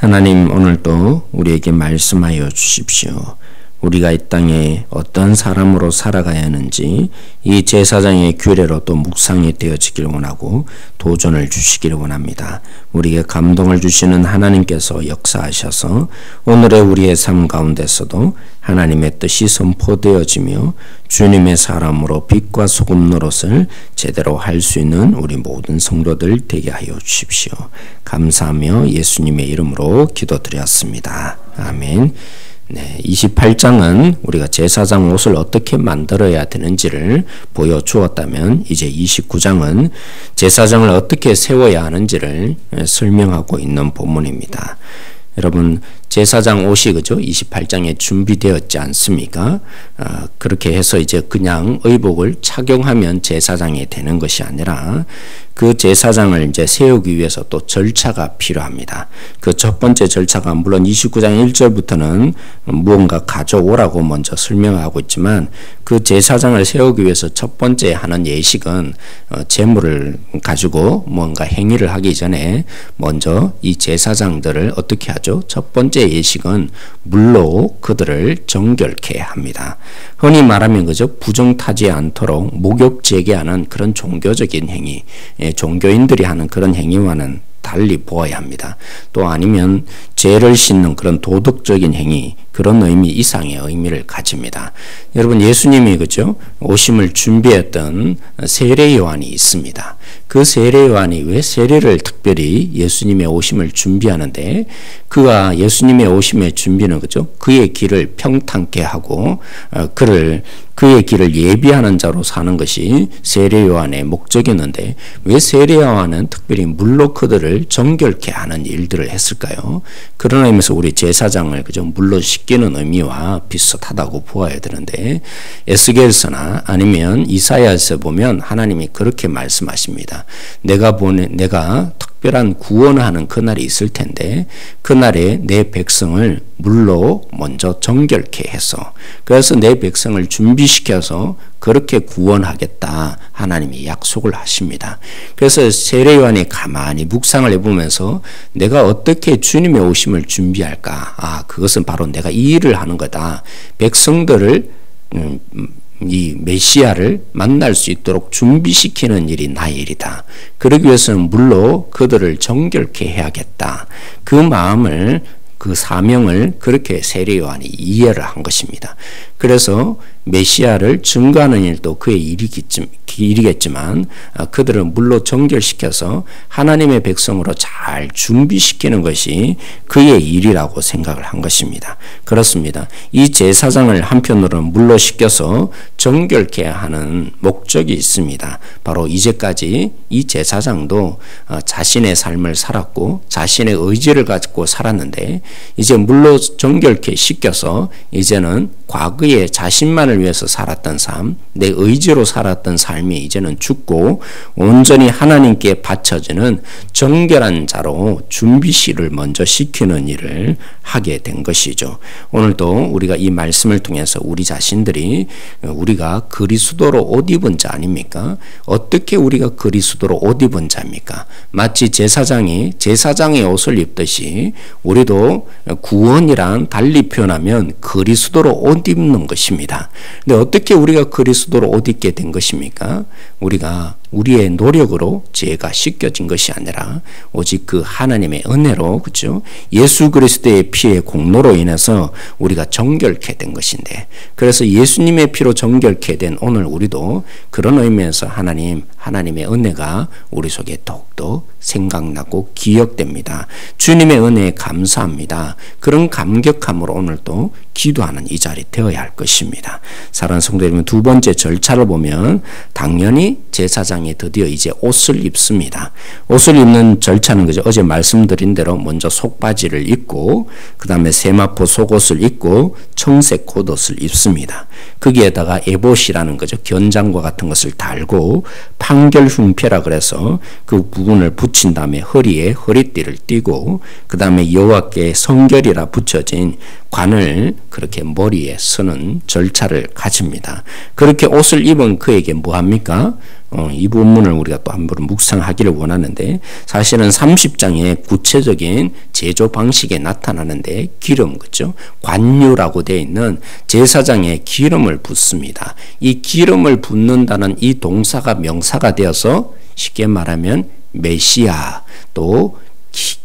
하나님 오늘도 우리에게 말씀하여 주십시오. 우리가 이 땅에 어떤 사람으로 살아가야 하는지 이 제사장의 규례로 또 묵상이 되어지기를 원하고 도전을 주시기를 원합니다. 우리에게 감동을 주시는 하나님께서 역사하셔서 오늘의 우리의 삶 가운데서도 하나님의 뜻이 선포되어지며 주님의 사람으로 빛과 소금 노릇을 제대로 할 수 있는 우리 모든 성도들 되게 하여 주십시오. 감사하며 예수님의 이름으로 기도드렸습니다. 아멘. 네, 28장은 우리가 제사장 옷을 어떻게 만들어야 되는지를 보여주었다면 이제 29장은 제사장을 어떻게 세워야 하는지를 설명하고 있는 본문입니다. 여러분 제사장 옷이 그죠? 28장에 준비되었지 않습니까? 어, 그렇게 해서 이제 그냥 의복을 착용하면 제사장이 되는 것이 아니라 그 제사장을 이제 세우기 위해서 또 절차가 필요합니다. 그 첫 번째 절차가 물론 29장 1절부터는 무언가 가져오라고 먼저 설명하고 있지만 그 제사장을 세우기 위해서 첫 번째 하는 예식은 어, 재물을 가지고 뭔가 행위를 하기 전에 먼저 이 제사장들을 어떻게 하죠? 첫 번째 예식은 물로 그들을 정결케 합니다. 흔히 말하면 그죠? 부정타지 않도록 목욕 제기하는 그런 종교적인 행위 예, 종교인들이 하는 그런 행위와는 달리 보아야 합니다. 또 아니면 죄를 씻는 그런 도덕적인 행위, 그런 의미 이상의 의미를 가집니다. 여러분 예수님이 그죠? 오심을 준비했던 세례 요한이 있습니다. 그 세례 요한이 왜 세례를 특별히 예수님의 오심을 준비하는데 그가 예수님의 오심의 준비는 그죠? 그의 길을 평탄케 하고 어, 그를 그의 길을 예비하는 자로 사는 것이 세례 요한의 목적이었는데 왜 세례 요한은 특별히 물로 그들을 정결케 하는 일들을 했을까요? 그런 의미에서 우리 제사장을 그저 물로 씻기는 의미와 비슷하다고 보아야 되는데 에스겔서나 아니면 이사야에서 보면 하나님이 그렇게 말씀하십니다. 내가 보내 내가 특별한 구원하는 그날이 있을 텐데 그날에 내 백성을 물로 먼저 정결케 해서 그래서 내 백성을 준비시켜서 그렇게 구원하겠다 하나님이 약속을 하십니다. 그래서 세례요한이 가만히 묵상을 해보면서 내가 어떻게 주님의 오심을 준비할까? 아 그것은 바로 내가 이 일을 하는 거다. 백성들을 음, 이 메시아를 만날 수 있도록 준비시키는 일이 나의 일이다. 그러기 위해서는 물로 그들을 정결케 해야겠다. 그 마음을 그 사명을 그렇게 세례 요한이 이해를 한 것입니다. 그래서 메시아를 증거하는 일도 그의 일이겠지만 아, 그들을 물로 정결시켜서 하나님의 백성으로 잘 준비시키는 것이 그의 일이라고 생각을 한 것입니다. 그렇습니다. 이 제사장을 한편으로는 물로 씻겨서 정결케 하는 목적이 있습니다. 바로 이제까지 이 제사장도 어, 자신의 삶을 살았고 자신의 의지를 가지고 살았는데 이제 물로 정결케 씻겨서 이제는 과거의 자신만을 위해서 살았던 삶, 내 의지로 살았던 삶이 이제는 죽고 온전히 하나님께 바쳐지는 정결한 자로 준비시를 먼저 시키는 일을 하게 된 것이죠. 오늘도 우리가 이 말씀을 통해서 우리 자신들이 우리가 그리스도로 옷 입은 자 아닙니까? 어떻게 우리가 그리스도로 옷 입은 자입니까? 마치 제사장이 제사장의 옷을 입듯이 우리도 구원이란 달리 표현하면 그리스도로 옷 입는 것입니다. 근데 어떻게 우리가 그리스도로 옷 입게 된 것입니까? 우리가 우리의 노력으로 죄가 씻겨진 것이 아니라 오직 그 하나님의 은혜로 그죠? 예수 그리스도의 피의 공로로 인해서 우리가 정결케 된 것인데 그래서 예수님의 피로 정결케 된 오늘 우리도 그런 의미에서 하나님 하나님의 은혜가 우리 속에 더욱더 생각나고 기억됩니다. 주님의 은혜에 감사합니다. 그런 감격함으로 오늘도 기도하는 이 자리 되어야 할 것입니다. 사랑하는 성도 여러분 두 번째 절차를 보면 당연히 제사장 이 드디어 이제 옷을 입습니다. 옷을 입는 절차는 그죠 어제 말씀드린 대로 먼저 속바지를 입고 그 다음에 세마포 속옷을 입고 청색 겉옷을 입습니다. 거기에다가 에봇이라는 거죠 견장과 같은 것을 달고 판결흉패라 그래서 그 부분을 붙인 다음에 허리에 허리띠를 띠고 그 다음에 여호와께 성결이라 붙여진 관을 그렇게 머리에 쓰는 절차를 가집니다. 그렇게 옷을 입은 그에게 뭐 합니까? 어, 이 부분을 우리가 또 한번 묵상하기를 원하는데 사실은 30장의 구체적인 제조 방식에 나타나는데 기름 그죠? 관유라고 되어 있는 제사장에 기름을 붓습니다. 이 기름을 붓는다는 이 동사가 명사가 되어서 쉽게 말하면 메시아 또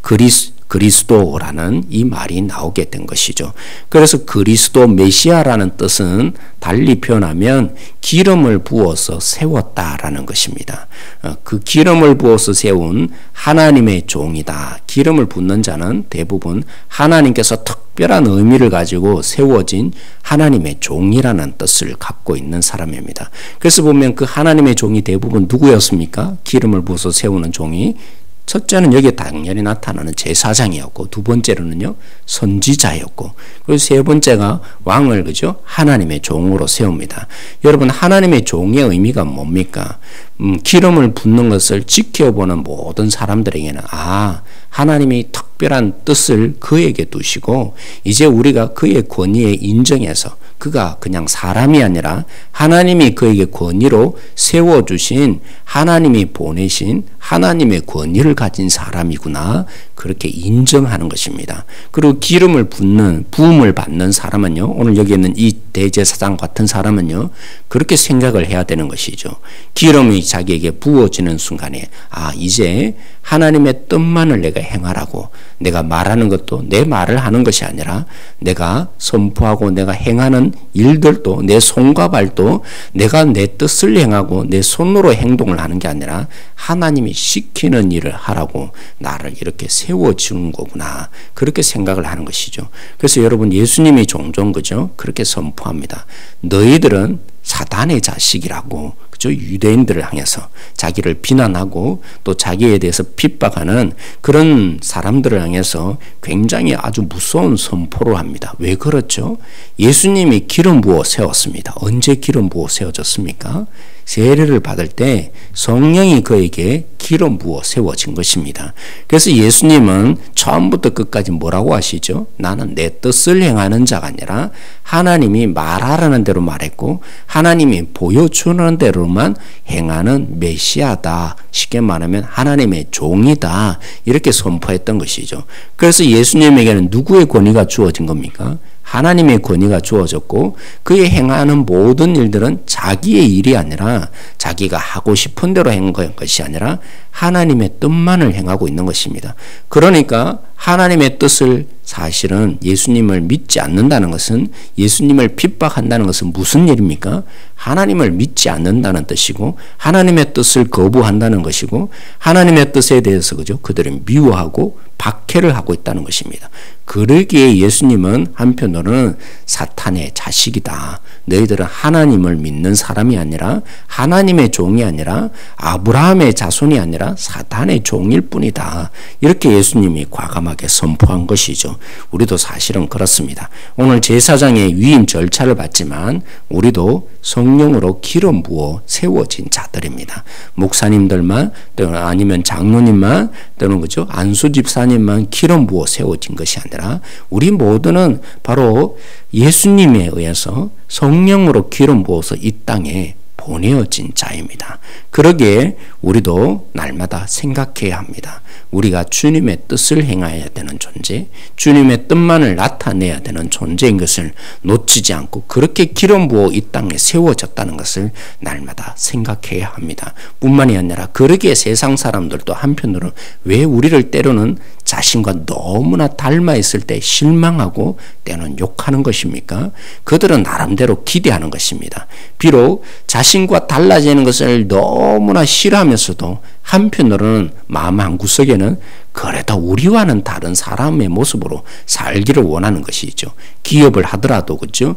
그리스 그리스도라는 이 말이 나오게 된 것이죠. 그래서 그리스도 메시아라는 뜻은 달리 표현하면 기름을 부어서 세웠다라는 것입니다. 어, 그 기름을 부어서 세운 하나님의 종이다. 기름을 붓는 자는 대부분 하나님께서 특별한 의미를 가지고 세워진 하나님의 종이라는 뜻을 갖고 있는 사람입니다. 그래서 보면 그 하나님의 종이 대부분 누구였습니까? 기름을 부어서 세우는 종이 첫째는 여기에 당연히 나타나는 제사장이었고 두 번째로는요 선지자였고 그리고 세 번째가 왕을 그죠 하나님의 종으로 세웁니다. 여러분 하나님의 종의 의미가 뭡니까? 음, 기름을 붓는 것을 지켜보는 모든 사람들에게는 아 하나님이 특별한 뜻을 그에게 두시고 이제 우리가 그의 권위에 인정해서 그가 그냥 사람이 아니라 하나님이 그에게 권위로 세워주신 하나님이 보내신 하나님의 권위를 가진 사람이구나. 그렇게 인정하는 것입니다. 그리고 기름을 붓는, 부음을 받는 사람은요, 오늘 여기 있는 이 대제사장 같은 사람은요, 그렇게 생각을 해야 되는 것이죠. 기름이 자기에게 부어지는 순간에, 아, 이제 하나님의 뜻만을 내가 행하라고 내가 말하는 것도 내 말을 하는 것이 아니라 내가 선포하고 내가 행하는 일들도 내 손과 발도 내가 내 뜻을 행하고 내 손으로 행동을 하는 게 아니라 하나님이 시키는 일을 하라고 나를 이렇게 세워주는 거구나. 그렇게 생각을 하는 것이죠. 그래서 여러분 예수님이 종종 그죠? 그렇게 선포합니다. 너희들은 사단의 자식이라고 그죠? 유대인들을 향해서 자기를 비난하고 또 자기에 대해서 핍박하는 그런 사람들을 향해서 굉장히 아주 무서운 선포를 합니다. 왜 그렇죠? 예수님이 기름 부어 세웠습니다. 언제 기름 부어 세워졌습니까? 세례를 받을 때 성령이 그에게 기름 부어 세워진 것입니다. 그래서 예수님은 처음부터 끝까지 뭐라고 하시죠? 나는 내 뜻을 행하는 자가 아니라 하나님이 말하라는 대로 말했고 하나님이 보여주는 대로만 행하는 메시아다. 쉽게 말하면 하나님의 종이다. 이렇게 선포했던 것이죠. 그래서 예수님에게는 누구의 권위가 주어진 겁니까? 하나님의 권위가 주어졌고 그의 행하는 모든 일들은 자기의 일이 아니라 자기가 하고 싶은 대로 한 것이 아니라 하나님의 뜻만을 행하고 있는 것입니다. 그러니까 하나님의 뜻을 사실은 예수님을 믿지 않는다는 것은 예수님을 핍박한다는 것은 무슨 일입니까? 하나님을 믿지 않는다는 뜻이고 하나님의 뜻을 거부한다는 것이고 하나님의 뜻에 대해서 그죠? 그들은 미워하고 박해를 하고 있다는 것입니다. 그러기에 예수님은 한편으로는 사탄의 자식이다. 너희들은 하나님을 믿는 사람이 아니라 하나님의 종이 아니라 아브라함의 자손이 아니라 사탄의 종일 뿐이다. 이렇게 예수님이 과감 하게 선포한 것이죠. 우리도 사실은 그렇습니다. 오늘 제사장의 위임 절차를 받지만 우리도 성령으로 기름 부어 세워진 자들입니다. 목사님들만 또는 아니면 장로님만 또는 그죠 안수 집사님만 기름 부어 세워진 것이 아니라 우리 모두는 바로 예수님에 의해서 성령으로 기름 부어서 이 땅에 보내어진 자입니다. 그러기에 우리도 날마다 생각해야 합니다. 우리가 주님의 뜻을 행해야 되는 존재, 주님의 뜻만을 나타내야 되는 존재인 것을 놓치지 않고 그렇게 기름 부어 이 땅에 세워졌다는 것을 날마다 생각해야 합니다. 뿐만이 아니라 그러기에 세상 사람들도 한편으로 왜 우리를 때로는 자신과 너무나 닮아 있을 때 실망하고 때는 욕하는 것입니까? 그들은 나름대로 기대하는 것입니다. 비록 자신과 달라지는 것을 너무나 싫어하면서도 한편으로는 마음 한 구석에는 그래도 우리와는 다른 사람의 모습으로 살기를 원하는 것이죠. 기업을 하더라도 그죠?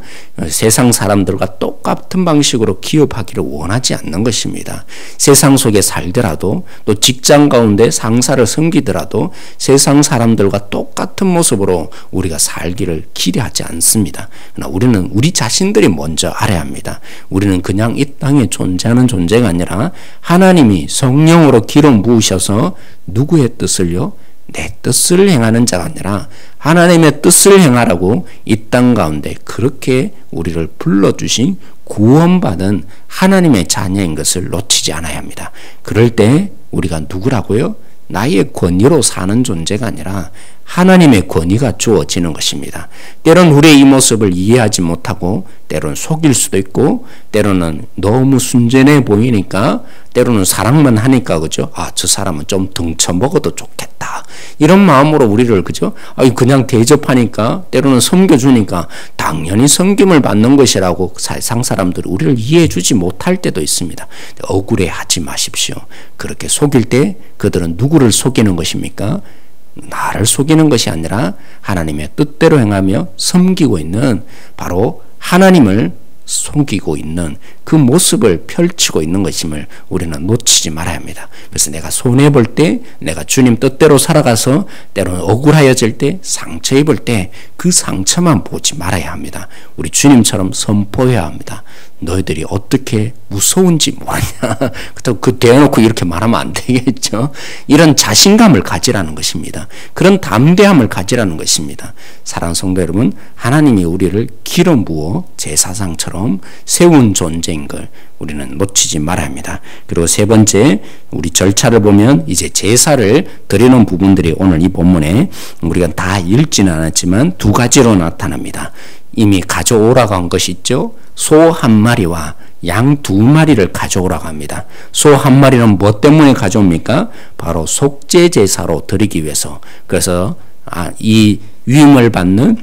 세상 사람들과 똑같은 방식으로 기업하기를 원하지 않는 것입니다. 세상 속에 살더라도 또 직장 가운데 상사를 섬기더라도 세상 사람들과 똑같은 모습으로 우리가 살기를 기대하지 않습니다. 그러나 우리는 우리 자신들이 먼저 알아야 합니다. 우리는 그냥 이 땅에 존재하는 존재가 아니라 하나님이 성령으로 기름 부으셔서 누구의 뜻을요? 내 뜻을 행하는 자가 아니라 하나님의 뜻을 행하라고 이 땅 가운데 그렇게 우리를 불러주신 구원받은 하나님의 자녀인 것을 놓치지 않아야 합니다. 그럴 때 우리가 누구라고요? 나의 권위로 사는 존재가 아니라 하나님의 권위가 주어지는 것입니다. 때론 우리의 이 모습을 이해하지 못하고 때론 속일 수도 있고 때로는 너무 순전해 보이니까 때로는 사랑만 하니까 그죠? 아, 저 사람은 좀 등쳐 먹어도 좋겠다. 이런 마음으로 우리를 그죠? 아, 그냥 대접하니까 때로는 섬겨 주니까 당연히 섬김을 받는 것이라고 세상 사람들이 우리를 이해해 주지 못할 때도 있습니다. 억울해 하지 마십시오. 그렇게 속일 때 그들은 누구를 속이는 것입니까? 나를 속이는 것이 아니라 하나님의 뜻대로 행하며 섬기고 있는 바로 하나님을 속이고 있는 그 모습을 펼치고 있는 것임을 우리는 놓치지 말아야 합니다. 그래서 내가 손해 볼 때, 내가 주님 뜻대로 살아가서 때로는 억울하여질 때, 상처 입을 때 그 상처만 보지 말아야 합니다. 우리 주님처럼 선포해야 합니다. 너희들이 어떻게 무서운지 모르냐. 그 대놓고 이렇게 말하면 안 되겠죠. 이런 자신감을 가지라는 것입니다. 그런 담대함을 가지라는 것입니다. 사랑 성도 여러분, 하나님이 우리를 기름 부어 제사상처럼 세운 존재인 걸 우리는 놓치지 말아야 합니다. 그리고 세 번째, 우리 절차를 보면 이제 제사를 드리는 부분들이 오늘 이 본문에 우리가 다 읽지는 않았지만 두 가지로 나타납니다. 이미 가져오라고 한 것이 있죠. 소 한 마리와 양 두 마리를 가져오라고 합니다. 소 한 마리는 뭐 때문에 가져옵니까? 바로 속죄 제사로 드리기 위해서. 그래서 아, 이 위임을 받는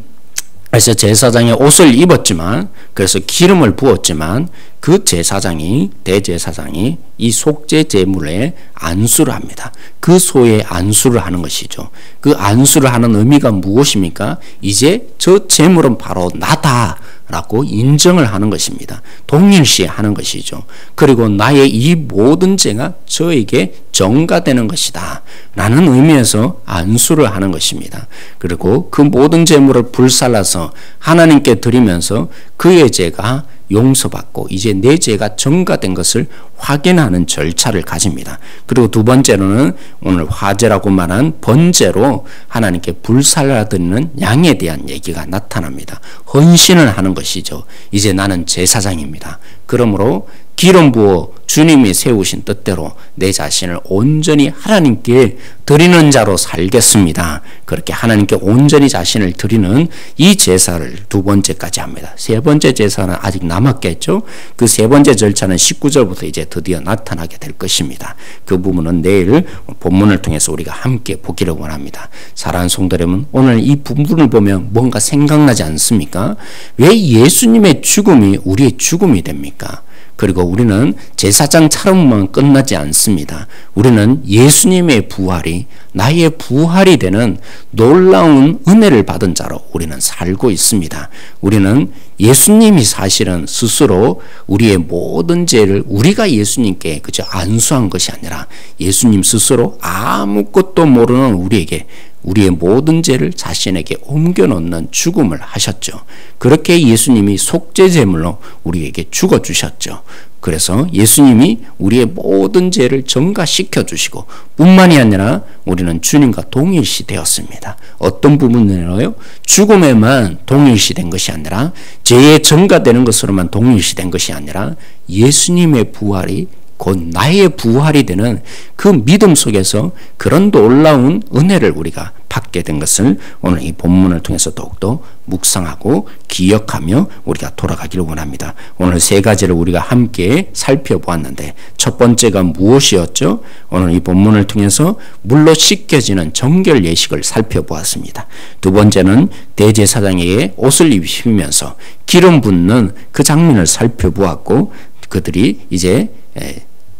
그래서 제사장이 옷을 입었지만 그래서 기름을 부었지만 그 제사장이 대제사장이 이 속죄 제물에 안수를 합니다. 그 소에 안수를 하는 것이죠. 그 안수를 하는 의미가 무엇입니까? 이제 저 제물은 바로 나다. 라고 인정을 하는 것입니다. 동일시 하는 것이죠. 그리고 나의 이 모든 죄가 저에게 정가되는 것이다. 라는 의미에서 안수를 하는 것입니다. 그리고 그 모든 재물을 불살라서 하나님께 드리면서 그의 죄가 용서받고 이제 내 죄가 정가된 것을 확인하는 절차를 가집니다. 그리고 두 번째로는 오늘 화제라고 말한 번제로 하나님께 불살라 드리는 양에 대한 얘기가 나타납니다. 헌신을 하는 것이죠. 이제 나는 제사장입니다. 그러므로 기름 부어 주님이 세우신 뜻대로 내 자신을 온전히 하나님께 드리는 자로 살겠습니다. 그렇게 하나님께 온전히 자신을 드리는 이 제사를 두 번째까지 합니다. 세 번째 제사는 아직 남았겠죠? 그 세 번째 절차는 19절부터 이제 드디어 나타나게 될 것입니다. 그 부분은 내일 본문을 통해서 우리가 함께 보기를 원합니다. 사랑하는 성도 여러분, 오늘 이 부분을 보면 뭔가 생각나지 않습니까? 왜 예수님의 죽음이 우리의 죽음이 됩니까? 그리고 우리는 제사장 차림만 끝나지 않습니다. 우리는 예수님의 부활이 나의 부활이 되는 놀라운 은혜를 받은 자로 우리는 살고 있습니다. 우리는 예수님이 사실은 스스로 우리의 모든 죄를 우리가 예수님께 그저 안수한 것이 아니라 예수님 스스로 아무것도 모르는 우리에게 우리의 모든 죄를 자신에게 옮겨놓는 죽음을 하셨죠. 그렇게 예수님이 속죄제물로 우리에게 죽어 주셨죠. 그래서 예수님이 우리의 모든 죄를 정가시켜 주시고 뿐만이 아니라 우리는 주님과 동일시 되었습니다. 어떤 부분으로요? 죽음에만 동일시 된 것이 아니라 죄의 정가되는 것으로만 동일시 된 것이 아니라 예수님의 부활이 곧 나의 부활이 되는 그 믿음 속에서 그런 놀라운 은혜를 우리가 받게 된 것을 오늘 이 본문을 통해서 더욱더 묵상하고 기억하며 우리가 돌아가기를 원합니다. 오늘 세 가지를 우리가 함께 살펴보았는데 첫 번째가 무엇이었죠? 오늘 이 본문을 통해서 물로 씻겨지는 정결 예식을 살펴보았습니다. 두 번째는 대제사장에게 옷을 입히면서 기름 붓는 그 장면을 살펴보았고 그들이 이제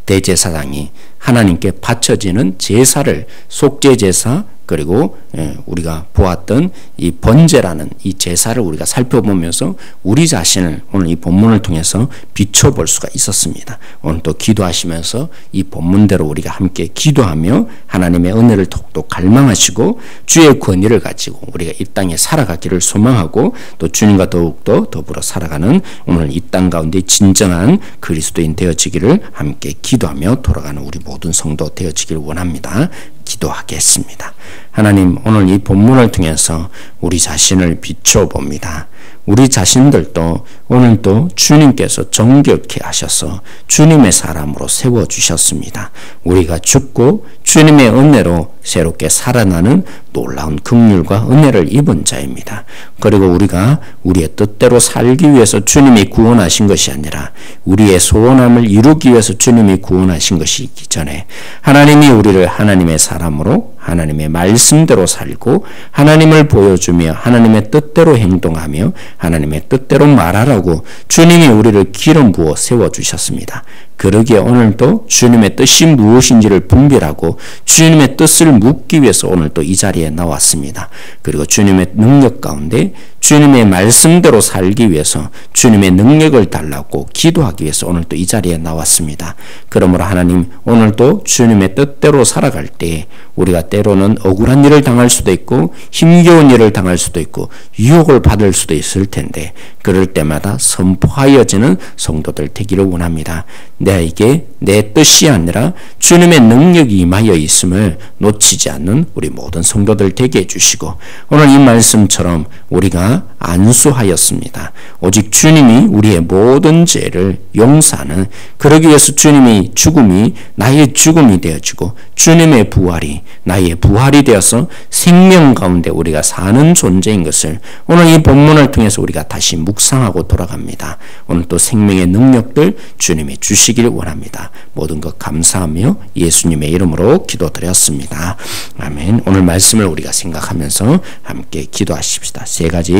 대제사장이 하나님께 바쳐지는 제사를 속죄 제사 그리고 예, 우리가 보았던 이 번제라는 이 제사를 우리가 살펴보면서 우리 자신을 오늘 이 본문을 통해서 비춰볼 수가 있었습니다. 오늘 또 기도하시면서 이 본문대로 우리가 함께 기도하며 하나님의 은혜를 더욱더 갈망하시고 주의 권위를 가지고 우리가 이 땅에 살아가기를 소망하고 또 주님과 더욱더 더불어 살아가는 오늘 이 땅 가운데 진정한 그리스도인 되어지기를 함께 기도하며 돌아가는 우리 모든 성도 되어지기를 원합니다. 기도하겠습니다. 하나님 오늘 이 본문을 통해서 우리 자신을 비춰봅니다. 우리 자신들도 오늘도 주님께서 정결케 하셔서 주님의 사람으로 세워 주셨습니다. 우리가 죽고 주님의 은혜로 새롭게 살아나는 놀라운 긍휼과 은혜를 입은 자입니다. 그리고 우리가 우리의 뜻대로 살기 위해서 주님이 구원하신 것이 아니라 우리의 소원함을 이루기 위해서 주님이 구원하신 것이기 전에 하나님이 우리를 하나님의 사람으로 하나님의 말씀대로 살고 하나님을 보여주며 하나님의 뜻대로 행동하며 하나님의 뜻대로 말하라고 주님이 우리를 기름 부어 세워 주셨습니다. 그러기에 오늘도 주님의 뜻이 무엇인지를 분별하고 주님의 뜻을 묻기 위해서 오늘도 이 자리에 나왔습니다. 그리고 주님의 능력 가운데 주님의 말씀대로 살기 위해서 주님의 능력을 달라고 기도하기 위해서 오늘도 이 자리에 나왔습니다. 그러므로 하나님 오늘도 주님의 뜻대로 살아갈 때 우리가 때로는 억울한 일을 당할 수도 있고 힘겨운 일을 당할 수도 있고 유혹을 받을 수도 있을 텐데 그럴 때마다 선포하여지는 성도들 되기를 원합니다. 내게 내 뜻이 아니라 주님의 능력이 임하여 있음을 놓치지 않는 우리 모든 성도들 되게 해주시고 오늘 이 말씀처럼 우리가 안수하였습니다. 오직 주님이 우리의 모든 죄를 용서하는 그러기 위해서 주님이 죽음이 나의 죽음이 되어지고 주님의 부활이 나의 부활이 되어서 생명 가운데 우리가 사는 존재인 것을 오늘 이 본문을 통해서 우리가 다시 묵상하고 돌아갑니다. 오늘 또 생명의 능력들 주님이 주시길 원합니다. 모든 것 감사하며 예수님의 이름으로 기도드렸습니다. 아멘. 오늘 말씀을 우리가 생각하면서 함께 기도하십시다. 세 가지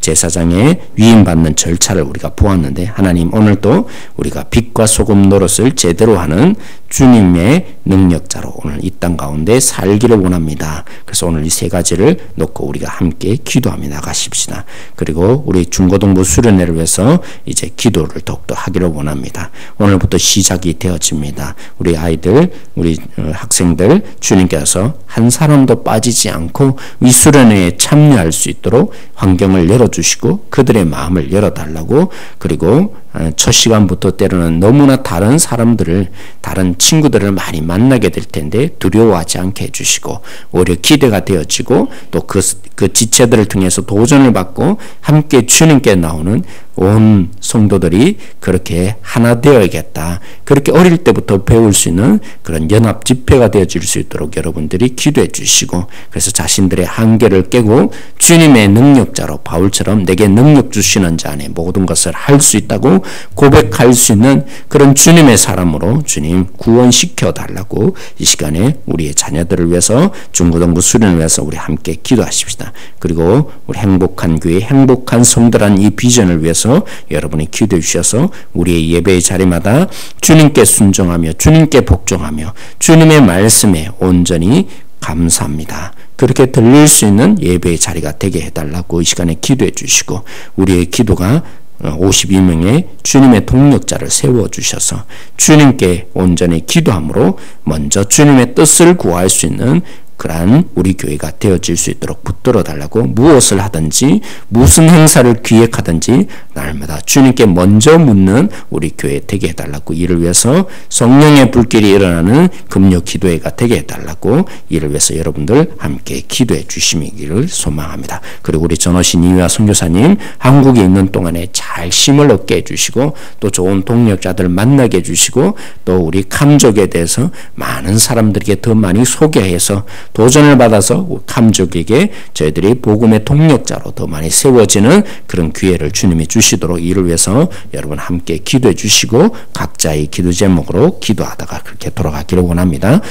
제사장의 위임받는 절차를 우리가 보았는데 하나님 오늘도 우리가 빛과 소금 노릇을 제대로 하는 주님의 능력자로 오늘 이 땅 가운데 살기를 원합니다. 그래서 오늘 이 세 가지를 놓고 우리가 함께 기도하며 나가십시다. 그리고 우리 중고등부 수련회를 위해서 이제 기도를 더욱더 하기를 원합니다. 오늘부터 시작이 되어집니다. 우리 아이들, 우리 어, 학생들 주님께서 한 사람도 빠지지 않고 이 수련회에 참여할 수 있도록 환경 을 열어주시고 그들의 마음을 열어달라고 그리고 어, 첫 시간부터 때로는 너무나 다른 사람들을 다른 친구들을 많이 만나게 될 텐데 두려워하지 않게 해주시고 오히려 기대가 되어지고 또그 그 지체들을 통해서 도전을 받고 함께 주님께 나오는 온 성도들이 그렇게 하나 되어야겠다. 그렇게 어릴 때부터 배울 수 있는 그런 연합 집회가 되어질 수 있도록 여러분들이 기도해 주시고 그래서 자신들의 한계를 깨고 주님의 능력자로 바울처럼 내게 능력 주시는 자 안에 모든 것을 할 수 있다고 고백할 수 있는 그런 주님의 사람으로 주님 구원시켜 달라고 이 시간에 우리의 자녀들을 위해서 중고등부 수련을 위해서 우리 함께 기도하십시다. 그리고 우리 행복한 교회 행복한 성도란 이 비전을 위해서 여러분이 기도해 주셔서 우리의 예배의 자리마다 주님께 순종하며 주님께 복종하며 주님의 말씀에 온전히 감사합니다. 그렇게 들릴 수 있는 예배의 자리가 되게 해달라고 이 시간에 기도해 주시고 우리의 기도가 52명의 주님의 동력자를 세워 주셔서 주님께 온전히 기도함으로 먼저 주님의 뜻을 구할 수 있는 그러한 우리 교회가 되어질 수 있도록 붙들어 달라고 무엇을 하든지 무슨 행사를 기획하든지 날마다 주님께 먼저 묻는 우리 교회 되게 해달라고 이를 위해서 성령의 불길이 일어나는 금요 기도회가 되게 해달라고 이를 위해서 여러분들 함께 기도해 주시기를 소망합니다. 그리고 우리 전호신 이유아 선교사님 한국에 있는 동안에 잘 심을 얻게 해주시고 또 좋은 동력자들 만나게 해주시고 또 우리 감족에 대해서 많은 사람들에게 더 많이 소개해서 도전을 받아서 감족에게 저희들이 복음의 동력자로 더 많이 세워지는 그런 기회를 주님이 주시도록 이를 위해서 여러분 함께 기도해 주시고 각자의 기도 제목으로 기도하다가 그렇게 돌아가기를 원합니다.